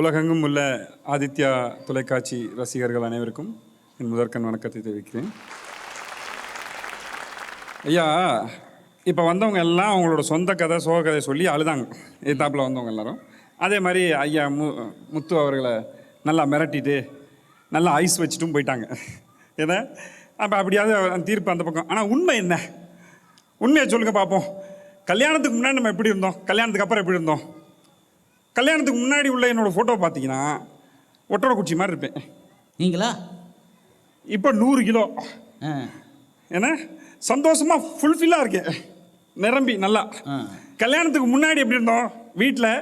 உலகெங்கும் உள்ள ஆதித்யா தொலைக்காட்சி ரசிகர்கள் அனைவருக்கும் என் முதற்கண் வணக்கத்தை தெரிவிக்கிறேன். ஐயா இப்போ வந்தவங்க எல்லாம் அவங்களோட சொந்த கதை சோக கதை சொல்லி அழுதாங்க. எத்தாப்பில் வந்தவங்க எல்லாரும். அதே மாதிரி ஐயா மு முத்து அவர்களை நல்லா மிரட்டிட்டு நல்லா ஐஸ் வச்சுட்டும் போயிட்டாங்க. ஏன்னா அப்போ அப்படியாவது தீர்ப்பு அந்த பக்கம். ஆனால் உண்மை என்ன? உண்மையை சொல்லுங்கள் பார்ப்போம் கல்யாணத்துக்கு முன்னாடி நம்ம எப்படி இருந்தோம்? கல்யாணத்துக்கு அப்புறம் எப்படி இருந்தோம்? கல்யாணத்துக்கு முன்னாடி உள்ள என்னோட ஃபோட்டோ பார்த்தீங்கன்னா ஒட்டரை குச்சி மாதிரி இருப்பேன். நீங்களா? இப்போ நூறு கிலோ. ஏன்னா சந்தோஷமாக ஃபுல்ஃபில்லாக இருக்கேன். நிரம்பி நல்லா. கல்யாணத்துக்கு முன்னாடி எப்படி இருந்தோம்? வீட்டில்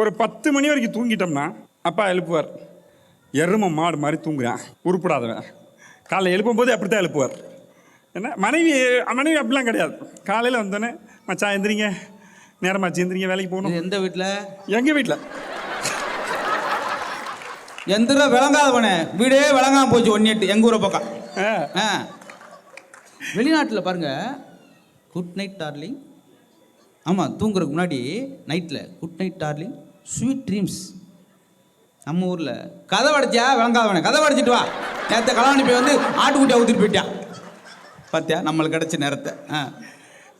ஒரு பத்து மணி வரைக்கும் தூங்கிட்டோம்னா அப்பா எழுப்புவார். எரும மாடு மாதிரி தூங்குறான். உருப்படாதவன். காலைல எழுப்பும் போது அப்படி தான் எழுப்புவார். என்ன? மனைவி மனைவி அப்படிலாம் கிடையாது. காலையில் வந்தோடனே மச்சான் எந்திரிங்க. நேரமாச்சு எந்திரிங்க வேலைக்கு போகணும். எந்த வீட்டில் எங்கள் வீட்டில் எந்திர விளங்காதவனே வீடே விளங்காம போச்சு ஒன் எட்டு எங்கள் ஊரை பக்கம். ஆ. வெளிநாட்டில் பாருங்க குட் நைட் டார்லிங் ஆமாம் தூங்குறதுக்கு முன்னாடி நைட்டில் good night darling sweet dreams நம்ம ஊரில். கதை அடிச்சா விளங்காதவனே கதை அடிச்சிட்டு வா. நேற்று கல்யாணி போய் வந்து ஆட்டுக்குட்டியை ஊற்றிட்டு போயிட்டான் பார்த்தியா நம்மளுக்கு கிடைச்ச நேரத்தை. ஆ.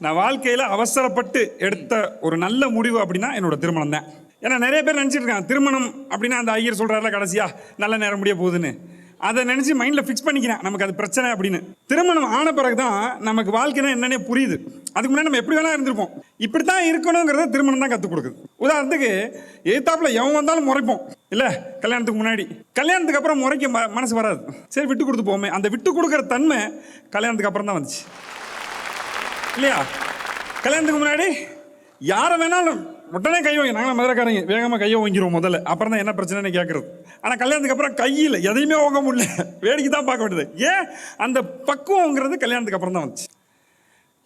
நான் வாழ்க்கையில் அவசரப்பட்டு எடுத்த ஒரு நல்ல முடிவு அப்படின்னா என்னோட திருமணம் தான். ஏன்னா நிறைய பேர் நினச்சிட்டு இருக்காங்க திருமணம் அப்படின்னா அந்த ஐயர் சொல்கிறாருல கடைசியாக நல்ல நேரம் முடிய போகுதுன்னு. அதை நினச்சி மைண்டில் ஃபிக்ஸ் பண்ணிக்கிறேன் நமக்கு அது பிரச்சனை அப்படின்னு. திருமணம் ஆன பிறகு தான் நமக்கு வாழ்க்கைனா என்னன்னே புரியுது. அதுக்கு முன்னாடி நம்ம எப்படி வேணா இருந்திருப்போம். இப்படி தான் இருக்கணுங்கிறத திருமணம் தான் கற்றுக் கொடுக்குது. உதாரணத்துக்கு எதிர்த்தாப்புல எவன் வந்தாலும் முறைப்போம். இல்லை கல்யாணத்துக்கு முன்னாடி. கல்யாணத்துக்கு அப்புறம் முறைக்க மனசு வராது. சரி விட்டு கொடுத்து போமே அந்த விட்டு கொடுக்குற தன்மை கல்யாணத்துக்கு அப்புறம் தான் வந்துச்சு. இல்லையா? கல்யாணத்துக்கு முன்னாடி யாரை வேணாலும் உடனே கை வாங்கி நாங்களும் மதுரைக்காரங்க வேகமாக கையை வாங்கிடுவோம் முதல்ல. அப்புறம் தான் என்ன பிரச்சனைன்னு கேட்குறது ஆனால் கல்யாணத்துக்கு அப்புறம் கையில் எதையுமே வாங்க முடியல. வேடிக்கை தான் பார்க்க வேண்டியது. ஏன்? அந்த பக்குவங்கிறது கல்யாணத்துக்கு அப்புறம் தான் வந்துச்சு.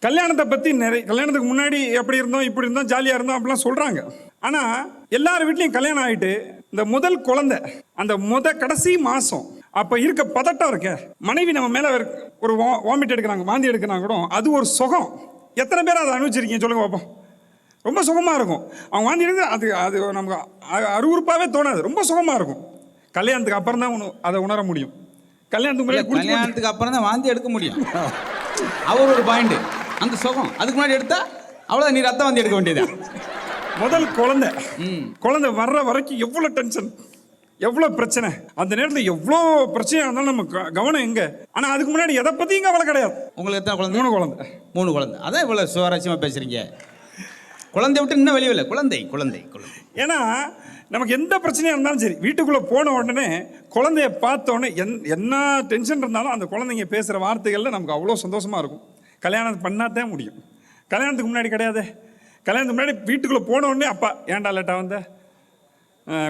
கல்யாணத்தை பற்றி நிறைய கல்யாணத்துக்கு முன்னாடி எப்படி இருந்தோம் இப்படி இருந்தோம் ஜாலியாக இருந்தோம் அப்படிலாம் சொல்கிறாங்க ஆனால் எல்லார் வீட்லேயும் கல்யாணம் ஆகிட்டு இந்த முதல் குழந்தை அந்த முத கடைசி மாதம் அப்போ இருக்க பதட்டம் இருக்க. மனைவி நம்ம மேலே ஒரு வாமிட் எடுக்கிறாங்க வாந்தி எடுக்கிறாங்க கூட அது ஒரு சுகம். எத்தனை பேர் அதை அனுபவிச்சிருக்கீங்க சொல்லுங்க பார்ப்போம் ரொம்ப சுகமாக இருக்கும். அவங்க வாந்தி எடுத்து அது அது நமக்கு அ- அருவருப்பாவே தோணாது. ரொம்ப சுகமாக இருக்கும். கல்யாணத்துக்கு அப்புறம் தான் உண அதை உணர முடியும். கல்யாணத்துக்கு கல்யாணத்துக்கு அப்புறம் தான் வாந்தி எடுக்க முடியும். அவர் ஒரு பாயிண்ட் அந்த சுகம். அதுக்கு முன்னாடி எடுத்தா அவ்வளோதான் நீ ரத்தம் வாந்தி எடுக்க வேண்டியதா முதல் குழந்தை. குழந்தை வர்ற வரைக்கும் எவ்வளோ டென்ஷன் எவ்வளோ பிரச்சனை? அந்த நேரத்தில் எவ்வளோ பிரச்சனையாக இருந்தாலும் நம்ம கவனம் எங்கே? ஆனால் அதுக்கு முன்னாடி எதை பற்றியும் கவலை கிடையாது. உங்களுக்கு எத்தனை குழந்தை? மூணு குழந்தை. மூணு குழந்தை. அதான் இவ்வளோ சுவாரஸ்யமாக பேசுறீங்க. குழந்தை விட்டு இன்னும் வெளியே இல்லை குழந்தை குழந்தை குழந்தை. ஏன்னா நமக்கு எந்த பிரச்சனையாக இருந்தாலும் சரி வீட்டுக்குள்ளே போன உடனே குழந்தைய பார்த்த உடனே என் என்ன டென்ஷன் இருந்தாலும் அந்த குழந்தைங்க பேசுகிற வார்த்தைகளில் நமக்கு அவ்வளோ சந்தோஷமாக இருக்கும். கல்யாணம் பண்ணாதான் முடியும். கல்யாணத்துக்கு முன்னாடி கிடையாதே? கல்யாணத்துக்கு முன்னாடி வீட்டுக்குள்ளே போன உடனே அப்பா ஏன்டா லேட்டா வந்த? அஹ்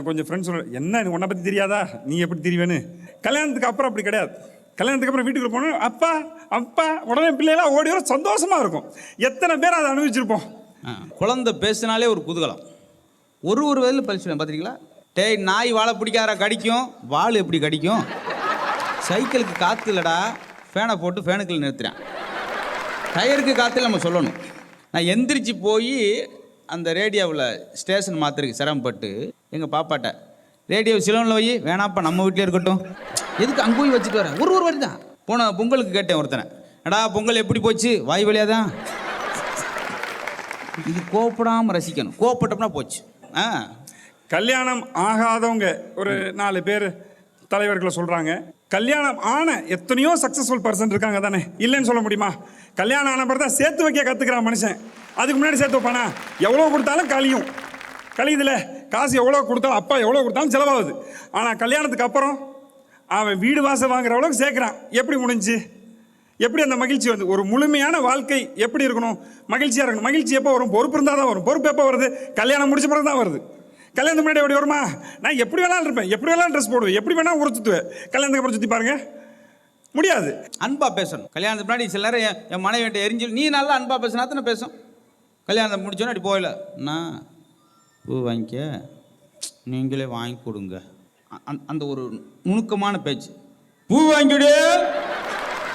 கொஞ்சம் ஃப்ரெண்ட்ஸ் சொல்ல என்ன உன்னை பற்றி தெரியாதா? நீ எப்படி தெரிவேன்னு? கல்யாணத்துக்கு அப்புறம் அப்படி கிடையாது. கல்யாணத்துக்கு அப்புறம் வீட்டுக்குள்ள போனோம் அப்பா அப்பா உடனே பிள்ளைகளாக ஓடி வர சந்தோஷமாக இருக்கும். எத்தனை பேர் அதை அனுபவிச்சிருப்போம். குழந்தை பேசினாலே ஒரு குதூகலம். ஒரு ஒரு வயதில் பழிச்சு பார்த்துருக்கீங்களா? டேய் நாய் வாழை பிடிக்காத கடிக்கும். வாள் எப்படி கடிக்கும்? சைக்கிளுக்கு காற்று இல்லைடா. ஃபேனை போட்டு ஃபேனுக்குள்ள நிறுத்துறேன். டயருக்கு காற்று நம்ம சொல்லணும். நான் எந்திரிச்சு போய் அந்த ரேடியோவில் ஸ்டேஷன் மாத்திருக்கு சிரமப்பட்டு எங்கள் பாப்பாட்ட ரேடியோ சிலோனில் போய் வேணாப்பா நம்ம வீட்டிலே இருக்கட்டும். எதுக்கு அங்கே போய் வச்சுட்டு வரேன் ஒரு ஒரு வரி தான் போன பொங்கலுக்கு கேட்டேன் ஒருத்தனை. எடா பொங்கல் எப்படி போச்சு? வாய் வழியாக தான் இது கோப்படாமல் ரசிக்கணும். கோப்பட்டோம்னா போச்சு. ஆ. கல்யாணம் ஆகாதவங்க ஒரு நாலு பேர் தலைவர்களை சொல்கிறாங்க கல்யாணம் ஆன எத்தனையோ சக்ஸஸ்ஃபுல் பர்சன் இருக்காங்க தானே? இல்லைன்னு சொல்ல முடியுமா? கல்யாணம் ஆன பிறகு தான் சேர்த்து வைக்க கற்றுக்கிறான் மனுஷன். அதுக்கு முன்னாடி சேர்த்து வைப்பானா? எவ்வளோ கொடுத்தாலும் கழியும். கழியுதுல? காசு எவ்வளோ கொடுத்தாலும் அப்பா எவ்வளோ கொடுத்தாலும் செலவாகுது. ஆனால் கல்யாணத்துக்கு அப்புறம் அவன் வீடு வாசல் வாங்குற அளவுக்கு சேர்க்குறான். எப்படி முடிஞ்சு? எப்படி அந்த மகிழ்ச்சி வந்து? ஒரு முழுமையான வாழ்க்கை எப்படி இருக்கணும்? மகிழ்ச்சியாக இருக்கணும். மகிழ்ச்சி எப்போ வரும்? பொறுப்பு இருந்தால் தான் வரும். பொறுப்பு எப்போ வருது? கல்யாணம் முடிச்ச பிறகு தான் வருது. கல்யாணத்துக்கு முன்னாடி எப்படி வருமா? நான் எப்படி வேணாலும் இருப்பேன். எப்படி வேணாலும் ட்ரெஸ் போடுவேன். எப்படி வேணாலும் ஊர் கல்யாணத்துக்கு அப்புறம் சுற்றி பாருங்க. முடியாது. அன்பா பேசணும். கல்யாணத்துக்கு முன்னாடி சில நேரம் என் மனைவி எரிஞ்சு நீ நல்லா அன்பா பேசினா தானே பேசும். கல்யாணத்தை முடிச்சோன்னே அப்படி போகல. நான் பூ வாங்கிக்க நீங்களே வாங்கி கொடுங்க. அந்த- ஒரு நுணுக்கமான பேச்சு. பூ வாங்கிடு.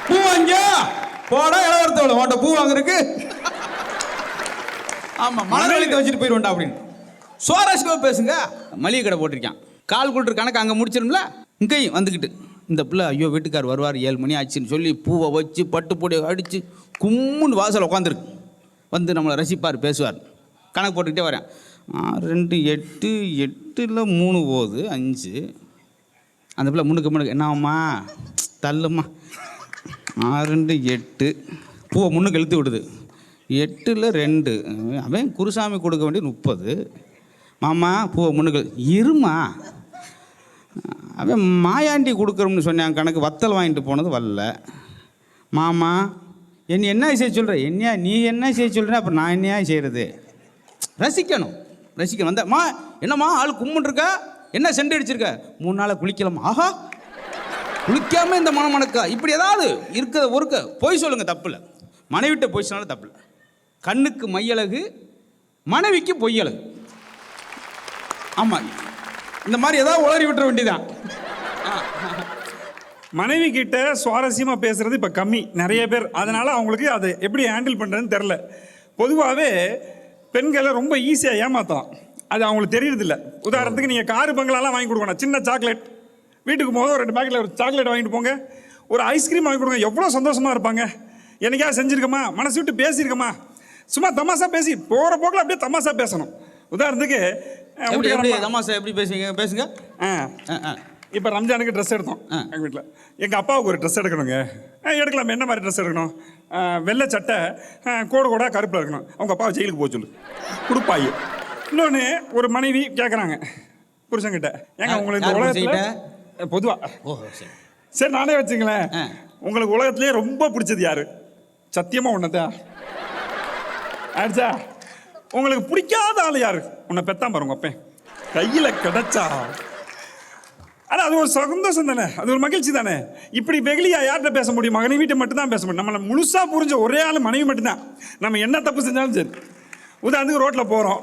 பூ வாங்க போடா இளவரத்தவளை உன்ட்ட பூ வாங்குறதுக்கு. ஆமா மலர் வச்சுட்டு போயிடுவோண்டா அப்படின்னு. சுவாரஸ்யமாக பேசுங்க. மளிகை கடை போட்டிருக்கான். கால் கூட்டுற கணக்கு அங்கே முடிச்சிரும்ல? இங்கேயும் வந்துக்கிட்டு இந்த பிள்ளை ஐயோ வீட்டுக்கார் வருவார் ஏழு மணி ஆச்சுன்னு சொல்லி பூவை வச்சு பட்டு பொடியை அடித்து கும்முன்னு வாசல் உட்காந்துருக்கு வந்து நம்மளை ரசிப்பார் பேசுவார். கணக்கு போட்டுக்கிட்டே வரேன். ரெண்டு எட்டு எட்டில் மூணு போகுது அஞ்சு. அந்த பிள்ளை முன்னுக்கு முன்னுக்கு என்னம்மா? தள்ளுமா ஆறு ரெண்டு எட்டு. பூவை முன்னுக்கு இழுத்து விடுது. எட்டில் ரெண்டு. அவன் குருசாமி கொடுக்க வேண்டிய முப்பது. மாமா பூவை முன்னுக்கு இருமா? அவன் மாயாண்டி கொடுக்குறோம்னு சொன்னான் கணக்கு வத்தல் வாங்கிட்டு போனது வரல. மாமா என்ன என்ன செய்ய சொல்கிற என்னையா நீ என்ன செய்ய சொல்கிற அப்புறம் நான் என்னையா செய்கிறது ரசிக்கணும். ரசிக்க வந்த. மா என்னம்மா ஆள் கும்பிட்டுருக்க என்ன சென்று அடிச்சிருக்க? மூணு நாளை குளிக்கலாமா ஆஹா. குளிக்காம இந்த மனம் மணக்கா இப்படி ஏதாவது இருக்கிற ஒருக்க பொய் சொல்லுங்க தப்பில்ல மனைவிட்ட பொய் சொன்னாலும் தப்பில்ல கண்ணுக்கு மையழகு மனைவிக்கு பொய்யழகு. ஆமாம் இந்த மாதிரி ஏதாவது உளறி விட்டுற வேண்டியதான் மனைவி கிட்ட சுவாரஸ்யமா பேசுறது இப்ப கம்மி. நிறைய பேர். அதனால அவங்களுக்கு அதை எப்படி ஹேண்டில் பண்றதுன்னு தெரில பொதுவாகவே பெண்களை ரொம்ப ஈஸியா ஏமாத்தலாம். அது அவங்களுக்கு தெரியறது இல்ல உதாரணத்துக்கு நீங்க காரு பங்களாலாம் வாங்கி கொடுக்கணும். சின்ன சாக்லேட் வீட்டுக்கு ஒரு ரெண்டு பேக்கெட்ல ஒரு சாக்லேட் வாங்கிட்டு போங்க. ஒரு ஐஸ்கிரீம் வாங்கி கொடுங்க. எவ்வளோ சந்தோஷமா இருப்பாங்க. என்னைக்கா செஞ்சிருக்கமா? மனசு விட்டு பேசியிருக்கமா சும்மா தமாசா பேசி போற போக்கில் அப்படியே தமாசா பேசணும். உதாரணத்துக்கு தமாசா எப்படி பேசுவீங்க? பேசுங்க. ஆ. ஆ, ஆ. இப்போ ரம்ஜானுக்கு ட்ரெஸ் எடுத்தோம். எங்கள் வீட்டில் எங்கள் அப்பாவுக்கு ஒரு ட்ரெஸ் எடுக்கணுங்க. ஆ, எடுக்கலாம் என்ன மாதிரி ட்ரெஸ் எடுக்கணும்? வெள்ளை சட்டை கோடு கோடா கருப்பில் இருக்கணும். அவங்க அப்பாவை ஜெயிலுக்கு போக சொல்லு. கொடுப்பாய். இன்னொன்று ஒரு மனைவி கேட்குறாங்க புருஷன்கிட்ட. ஏங்க உங்களுக்கு இந்த உலகத்தில் பொதுவாக சரி. நானே வச்சுங்களேன். உங்களுக்கு உலகத்திலேயே ரொம்ப பிடிச்சது யாரு? சத்தியமாக உன்னதான் ஆயிடுச்சா? உங்களுக்கு பிடிக்காத ஆள் யாரு? உன்னை பெத்தான் பாருங்க அப்பேன் கையில் கிடைச்சா ஆனால் அது ஒரு சந்தோஷம் தானே அது ஒரு மகிழ்ச்சி தானே? இப்படி வெகுளியா யார்கிட்ட பேச முடியும்? மகனை வீட்டை மட்டும்தான் பேச முடியும். நம்மளை முழுசாக புரிஞ்ச ஒரே ஆள் மனைவி மட்டும்தான். நம்ம என்ன தப்பு செஞ்சாலும் சரி. உதாரணத்துக்கு ரோட்டில் போகிறோம்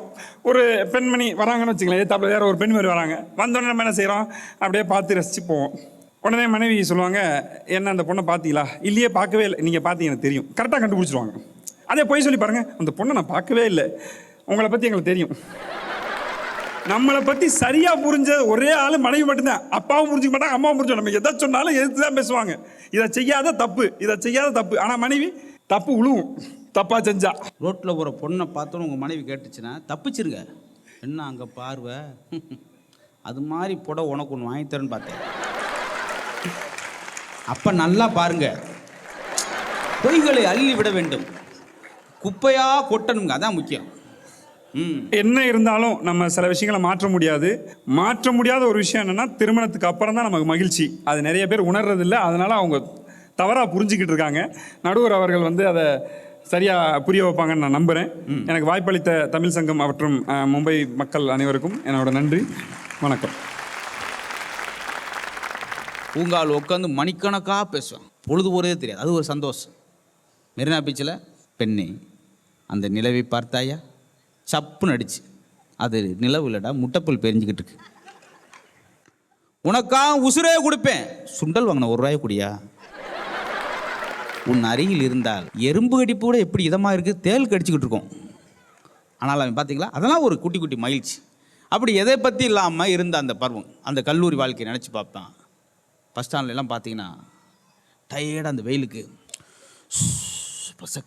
ஒரு பெண்மணி வராங்கன்னு வச்சுங்களேன் ஏத்தாப்புல வேற ஒரு பெண்மணி வராங்க வந்தோடனே நம்ம என்ன செய்கிறோம் அப்படியே பார்த்து ரசித்து போவோம். உடனே மனைவி சொல்லுவாங்க என்ன அந்த பொண்ணை பார்த்தீங்களா? இல்லையே பார்க்கவே இல்லை. நீங்கள் பார்த்தீங்க எனக்கு தெரியும். கரெக்டாக கண்டுபிடிச்சிருவாங்க. அதே போய் சொல்லி பாருங்கள் அந்த பொண்ணை நான் பார்க்கவே இல்லை. உங்களை பற்றி எங்களுக்கு தெரியும். நம்மளை பத்தி சரியா புரிஞ்ச ஒரே ஆளு மனைவி மட்டும்தான். அப்பாவும் புரிஞ்சுக்க மாட்டாங்க அம்மாவும் புரிஞ்சு நம்ம எதை சொன்னாலும் எதிர்த்து தான் பேசுவாங்க? இதை செய்யாத தப்பு இதை செய்யாத தப்பு. ஆனா மனைவி தப்பு உழுவும் தப்பா செஞ்சா. ரோட்டில் ஒரு பொண்ணை பார்த்தோன்னு உங்கள் மனைவி கேட்டுச்சுன்னா தப்பிச்சிருங்க. என்ன அங்கே பார்வை? அது மாதிரி புட உனக்கு ஒன்று வாங்கி தரேன்னு பார்த்தேன். அப்போ நல்லா பாருங்க. பொய்களை அள்ளி விட வேண்டும். குப்பையா கொட்டணுங்க அதான் முக்கியம். என்ன இருந்தாலும் நம்ம சில விஷயங்களை மாற்ற முடியாது. மாற்ற முடியாத ஒரு விஷயம் என்னன்னா திருமணத்துக்கு அப்புறம் தான் நமக்கு மகிழ்ச்சி. அது நிறைய பேர் உணர்றது இல்ல அதனால அவங்க தவறா புரிஞ்சுக்கிட்டு இருக்காங்க. நடுவர் அவர்கள் வந்து அதை சரியா புரிய வைப்பாங்கன்னு நான் நம்புறேன். எனக்கு வாய்ப்பளித்த தமிழ் சங்கம் மற்றும் மும்பை மக்கள் அனைவருக்கும் என்னோட நன்றி. வணக்கம். பூங்கால் உட்காந்து மணிக்கணக்காக பேசுவேன் பொழுது போகிறதே தெரியாது. அது ஒரு சந்தோஷம். மெரினா பீச்சில் பெண்ணே அந்த நிலவை பார்த்தாயா? சப்புன்னு அடிச்சு. அது நிலவு இல்லைடா முட்டைப்புல் பெரிஞ்சுக்கிட்டு இருக்கு. உனக்கா உசுரே கொடுப்பேன். சுண்டல் வாங்கின ஒரு ரூபாய் குடியா? உன் அருகில் இருந்தால் எறும்பு கடிப்பு கூட எப்படி இதமாக இருக்குது தேல் கடிச்சுக்கிட்டு இருக்கோம். ஆனால் அவன் பார்த்தீங்களா அதெல்லாம் ஒரு குட்டி குட்டி மகிழ்ச்சி. அப்படி எதை பற்றி இல்லாமல் இருந்த அந்த பருவம். அந்த கல்லூரி வாழ்க்கையை நினச்சி பார்ப்பேன் பஸ் ஸ்டாண்ட்லாம் பார்த்தீங்கன்னா டயர்டாக அந்த வெயிலுக்கு பஸ்ஸை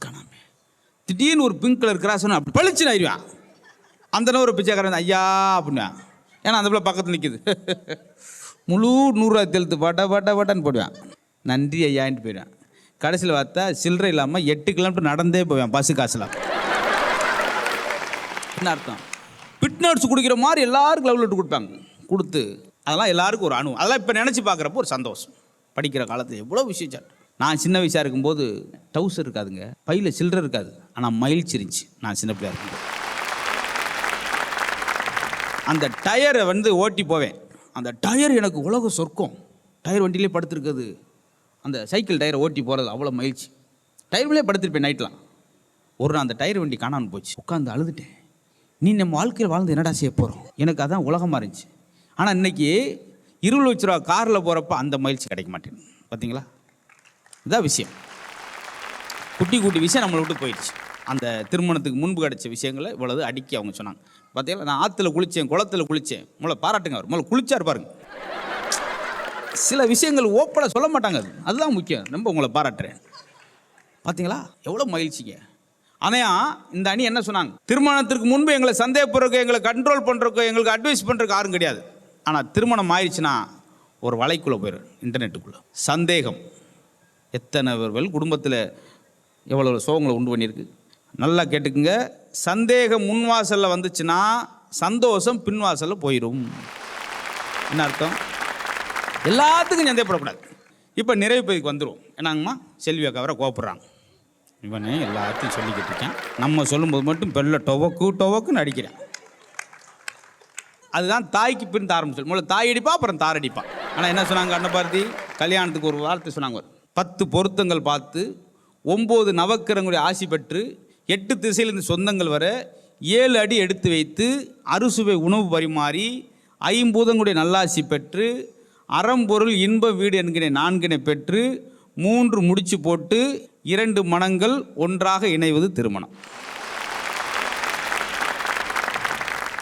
திடீர்னு ஒரு பிங்க் கலர் கிராஸ் அப்படி பளிச்சுன்னு ஆயிடுவான். அந்த ஒரு பிச்சைக்காரன் ஐயா அப்படின்னா ஏன்னா அந்த பிள்ளை பக்கத்தில் நிற்கிது முழு நூறுரூவா தெழுத்து வட வட வடன்னு போடுவேன். நன்றி ஐயான்ட்டு போயிடுவேன். கடைசியில் பார்த்தா சில்லறை இல்லாமல் எட்டு கிலோமீட்டர் நடந்தே போவேன் பஸ்ஸு காசில். என்ன அர்த்தம்? பிட் நோட்ஸ் குடிக்கிற மாதிரி எல்லாருக்கும் லவ் லெட்டர் கொடுப்பாங்க. கொடுத்து அதெல்லாம் எல்லாருக்கும் ஒரு அணு. அதெல்லாம் இப்போ நினச்சி பார்க்குறப்போ ஒரு சந்தோஷம். படிக்கிற காலத்தில் எவ்வளோ விஷயம் சாட்டு நான் சின்ன வயசாக இருக்கும்போது டவுசர் இருக்காதுங்க. பையில் சில்லற இருக்காது. ஆனால் மயில்ச்சி இருந்துச்சு. நான் சின்ன பிள்ளையா இருக்கும்போது. அந்த டயரை வந்து ஓட்டி போவேன். அந்த டயர் எனக்கு உலக சொர்க்கம். டயர் வண்டியிலே படுத்திருக்குது அந்த சைக்கிள் டயரை ஓட்டி போகிறது அவ்வளோ மகிழ்ச்சி. டயர்லேயே படுத்திருப்பேன் நைட்லாம் ஒரு நாள் அந்த டயர் வண்டி காணாமல் போச்சு. உட்காந்து அழுதுட்டேன். நீ நம்ம வாழ்க்கையில் வாழ்ந்து என்னடா செய்ய போகிறோம் எனக்கு அதான் உலகமாக இருந்துச்சு. ஆனால் இன்னைக்கு இருபது லட்ச ரூபா காரில் போகிறப்ப அந்த மகிழ்ச்சி கிடைக்க மாட்டேன் பார்த்தீங்களா இதான் விஷயம். குட்டி குட்டி விஷயம் நம்மளை விட்டு போயிடுச்சு. அந்த திருமணத்துக்கு முன்பு கிடைச்ச விஷயங்களை இவ்வளவு அடுக்கி அவங்க சொன்னாங்க. பார்த்தீங்களா நான் ஆற்றுல குளித்தேன் குளத்துல குளித்தேன் முதல்ல பாராட்டுங்க அவர். முதல்ல குளிச்சார் பாருங்க. சில விஷயங்கள் ஓப்பனாக சொல்ல மாட்டாங்க அது. அதுதான் முக்கியம். ரொம்ப உங்களை பாராட்டுறேன். பார்த்தீங்களா எவ்வளோ மகிழ்ச்சிங்க. ஆனால் இந்த அணி என்ன சொன்னாங்க? திருமணத்திற்கு முன்பு எங்களை சந்தேகப்படுறதுக்கு எங்களை கண்ட்ரோல் பண்ணுறக்கோ எங்களுக்கு அட்வைஸ் பண்ணுறதுக்கு யாரும் கிடையாது. ஆனால் திருமணம் ஆயிடுச்சுன்னா ஒரு வலைக்குள்ளே போயிடும் இன்டர்நெட்டுக்குள்ளே சந்தேகம். எத்தனை பேர்கள் குடும்பத்தில் எவ்வளோ சோகங்களை உண்டு பண்ணியிருக்கு? நல்லா கேட்டுக்குங்க. சந்தேகம் முன்வாசலில் வந்துச்சுன்னா சந்தோஷம் பின்வாசலில் போயிடும் என்ன அர்த்தம்? எல்லாத்துக்கும் சந்தேகப்படக்கூடாது இப்போ நிறைவு பகுதிக்கு வந்துடும் என்னங்கம்மா? செல்வி அக்காவரை வர இவனே எல்லாத்தையும் சொல்லிக்கிட்டு இருக்கேன். நம்ம சொல்லும்போது மட்டும் பெல்ல டொவக்கு டொவக்குன்னு அடிக்கிறேன். அதுதான் தாய்க்கு பின் தாரம் சொல்லு. முதல்ல தாய் அடிப்பா அப்புறம் தார் அடிப்பா. ஆனால் என்ன சொன்னாங்க அன்னபாரதி கல்யாணத்துக்கு ஒரு வார்த்தை சொன்னாங்க பத்து பொருத்தங்கள் பார்த்து ஒம்பது நவக்கிரங்களுடைய ஆசி பெற்று எட்டு திசையிலிருந்து சொந்தங்கள் வர ஏழு அடி எடுத்து வைத்து அறுசுவை உணவு பரிமாறி ஐம்பூதங்களுடைய நல்லாசி பெற்று அறம்பொருள் இன்ப வீடு என்கிற நான்கினை பெற்று மூன்று முடிச்சு போட்டு இரண்டு மனங்கள் ஒன்றாக இணைவது திருமணம்.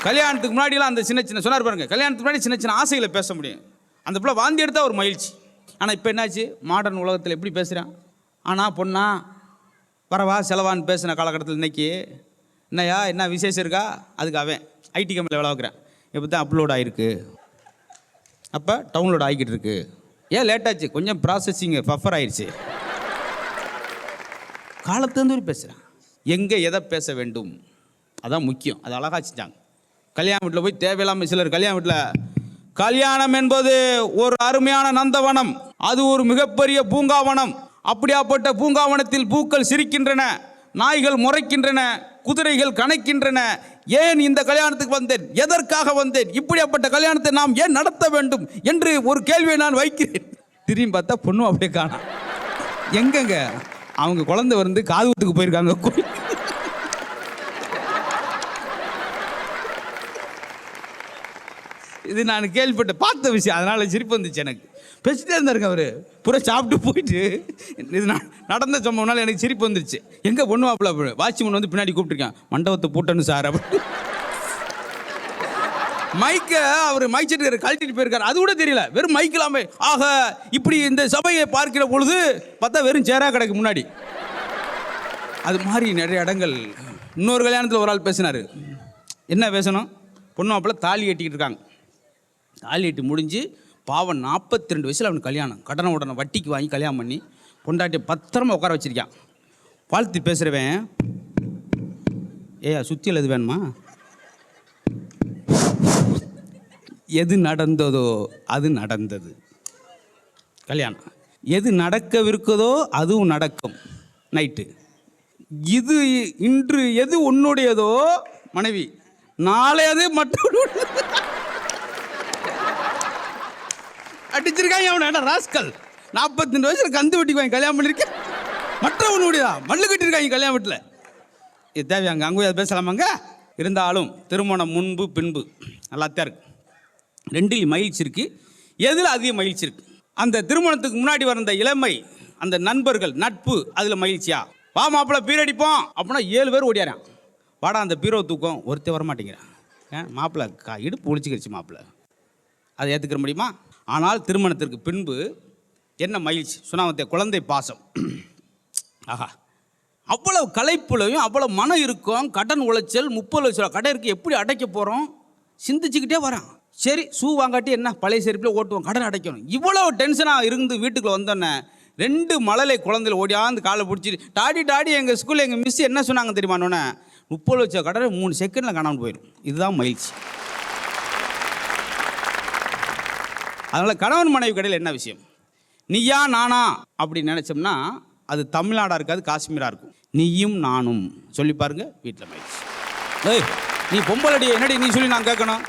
கல்யாணத்துக்கு முன்னாடிலாம் அந்த சின்ன சின்ன சொன்னார் பாருங்க கல்யாணத்துக்கு முன்னாடி சின்ன சின்ன ஆசைகளை பேச முடியும். அந்த பிள்ளை வாந்தி எடுத்தால் ஒரு மகிழ்ச்சி. ஆனால் இப்போ என்னாச்சு? மாடர்ன் உலகத்தில் எப்படி பேசுகிறான் ஆனால் பொண்ணா வரவா செலவான்னு பேசின காலகட்டத்தில் இன்னைக்கு என்னய்யா என்ன விசேஷம் இருக்கா? அதுக்கு அவன் ஐடி கம்பெனியில் வேலை வைக்கிறேன் இப்போ தான் அப்லோட் ஆகிருக்கு அப்போ டவுன்லோட் ஆகிக்கிட்டு இருக்கு. ஏன் லேட்டாச்சு கொஞ்சம் ப்ராசஸிங்கு பஃபர் ஆயிடுச்சு காலத்தேர்ந்து பேசுகிறேன் எங்கே எதை பேச வேண்டும்? அதான் முக்கியம். அது அழகா செஞ்சாங்க கல்யாண வீட்டில் போய் தேவையில்லாமல் சிலர் கல்யாண வீட்டில் கல்யாணம் என்பது ஒரு அருமையான நந்தவனம். அது ஒரு மிகப்பெரிய பூங்காவனம். அப்படியாப்பட்ட பூங்காவனத்தில் பூக்கள் சிரிக்கின்றன நாய்கள் முறைக்கின்றன குதிரைகள் கணக்கின்றன. ஏன் இந்த கல்யாணத்துக்கு வந்தேன்? எதற்காக வந்தேன்? இப்படியாப்பட்ட கல்யாணத்தை நாம் ஏன் நடத்த வேண்டும் என்று ஒரு கேள்வியை நான் வைக்கிறேன். திரும்பி பார்த்தா பொண்ணு அப்படியே காணாம் எங்கங்க? அவங்க குழந்தை வந்து காதுகுத்துக்கு போயிருக்காங்க. இது நான் கேள்விப்பட்ட பார்த்த விஷயம். அதனால் சிரிப்பு வந்துச்சு எனக்கு. பேசிட்டே இருந்தாருங்க அவர். பூரா சாப்பிட்டு போயிட்டு இது நான் நடந்த சம்பவம்னால எனக்கு சிரிப்பு வந்துருச்சு. எங்கே பொண்ணு மாப்பிள்ள வாட்ச்மேன் வந்து பின்னாடி கூப்பிட்டுருக்கேன். மண்டபத்தை பூட்டணும் சார் அப்படின்னு மைக்கை அவர் மைக் செட்டு கழட்டிட்டு போயிருக்காரு. அது கூட தெரியல. வெறும் மைக் இல்லாமல் ஆக இப்படி இந்த சபையை பார்க்கிற பொழுது பார்த்தா வெறும் சேரா கிடக்கு முன்னாடி. அது மாதிரி நிறைய இடங்கள். இன்னொரு கல்யாணத்தில் ஒரு ஆள் பேசினார். என்ன பேசணும்? பொண்ணு மாப்பிள்ள தாலி கட்டிக்கிட்டு இருக்காங்க. தாலி முடிஞ்சு பாவம் நாற்பத்தி ரெண்டு வயசில் அவனுக்கு கல்யாணம். கடனை உடனே வட்டிக்கு வாங்கி கல்யாணம் பண்ணி பொண்டாட்டி பத்திரமா உட்கார வச்சிருக்கான். வாழ்த்து பேசுகிறவன் ஏயா சுத்தியல் எது வேணுமா? எது நடந்ததோ அது நடந்தது. கல்யாணம். எது நடக்கவிருக்கதோ அதுவும் நடக்கும். நைட்டு. இது இன்று எது உன்னுடையதோ மனைவி நாளை அது மற்றவனுடைய அடிச்சிருக்காங்க அவனை என்ன ராஸ்கல்? நாற்பத்தி வயசுல கந்து வெட்டிக்கு வாங்கி கல்யாணம் பண்ணிருக்கேன் மற்றவனுடையதா மல்லு கட்டிருக்காங்க கல்யாணம் வீட்டில். இது தேவையாங்க அங்கே பேசலாமாங்க இருந்தாலும் திருமணம் முன்பு பின்பு நல்லாத்தான் இருக்கு. ரெண்டில் மகிழ்ச்சி இருக்கு. எதில் அதிக மகிழ்ச்சி இருக்கு? அந்த திருமணத்துக்கு முன்னாடி வந்த இளமை அந்த நண்பர்கள் நட்பு அதில் மகிழ்ச்சியா? வா மாப்பிள்ள பீர் அடிப்போம். அப்படின்னா ஏழு பேர் ஓடியாரான் வாடா அந்த பீரோ தூக்கம். ஒருத்தர் வர மாட்டேங்கிறான் ஏன்? மாப்பிள்ள கா இடுப்பு ஒழிச்சிக்கிடுச்சு மாப்பிள்ள. அதை ஏற்றுக்கிற முடியுமா? ஆனால் திருமணத்திற்கு பின்பு என்ன மகிழ்ச்சி? சுனாமத்தை குழந்தை பாசம். ஆஹா. அவ்வளவு களைப்புலையும் அவ்வளோ மனம் இருக்கும். கடன் உளைச்சல் முப்பது லட்ச ரூபா கடை எப்படி அடைக்க போகிறோம் சிந்திச்சுக்கிட்டே வரான். சரி ஷூ வாங்காட்டி என்ன? பழைய செருப்பில் ஓட்டுவோம். கடன் அடைக்கணும். இவ்வளோ டென்ஷனாக இருந்து வீட்டுக்குள்ளே வந்தோன்னே ரெண்டு மழலை குழந்தைல ஓடியாந்து காலை பிடிச்சிட்டு டாடி டாடி எங்கள் ஸ்கூலில் எங்கள் மிஸ் என்ன சொன்னாங்க தெரியுமானோன்னே முப்பது லட்சம் கடனை மூணு செகண்டில் காணாமல் போயிடும். இதுதான் மகிழ்ச்சி. அதனால் கணவன் மனைவி கடையில் என்ன விஷயம்? நீயா நானா அப்படி நினச்சோம்னா அது தமிழ்நாடாக இருக்காது காஷ்மீராக இருக்கும். நீயும் நானும். சொல்லி பாருங்க வீட்டில் மகிழ்ச்சி. ஏய் நீ பொம்பளடி என்னடி நீ சொல்லி நான் கேட்கணும்?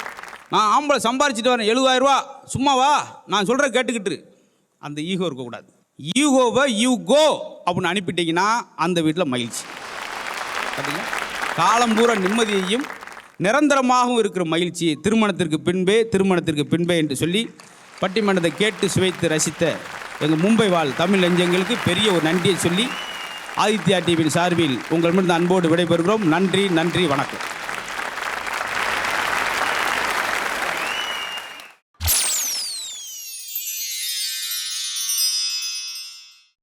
நான் ஆம்பளை சம்பாரிச்சிட்டு வரேன் எழுபதாயிரம் ரூபா. சும்மாவா நான் சொல்கிற கேட்டுக்கிட்டு அந்த ஈகோ இருக்கக்கூடாது. ஈகோவை யூ கோ அப்படின்னு அனுப்பிட்டீங்கன்னா அந்த வீட்டில் மகிழ்ச்சி. பார்த்தீங்களா காலம் பூரா நிம்மதியையும் நிரந்தரமாகவும் இருக்கிற மகிழ்ச்சி திருமணத்திற்கு பின்பே திருமணத்திற்கு பின்பே என்று சொல்லி பட்டிமன்றத்தை கேட்டு சுவைத்து ரசித்த எங்கள் மும்பை வாழ் தமிழ் நெஞ்சங்களுக்கு பெரிய ஒரு நன்றியை சொல்லி ஆதித்யா டிவியின் சார்பில் உங்கள் உங்களிடமிருந்து அன்போடு விடைபெறுகிறோம். நன்றி நன்றி வணக்கம்.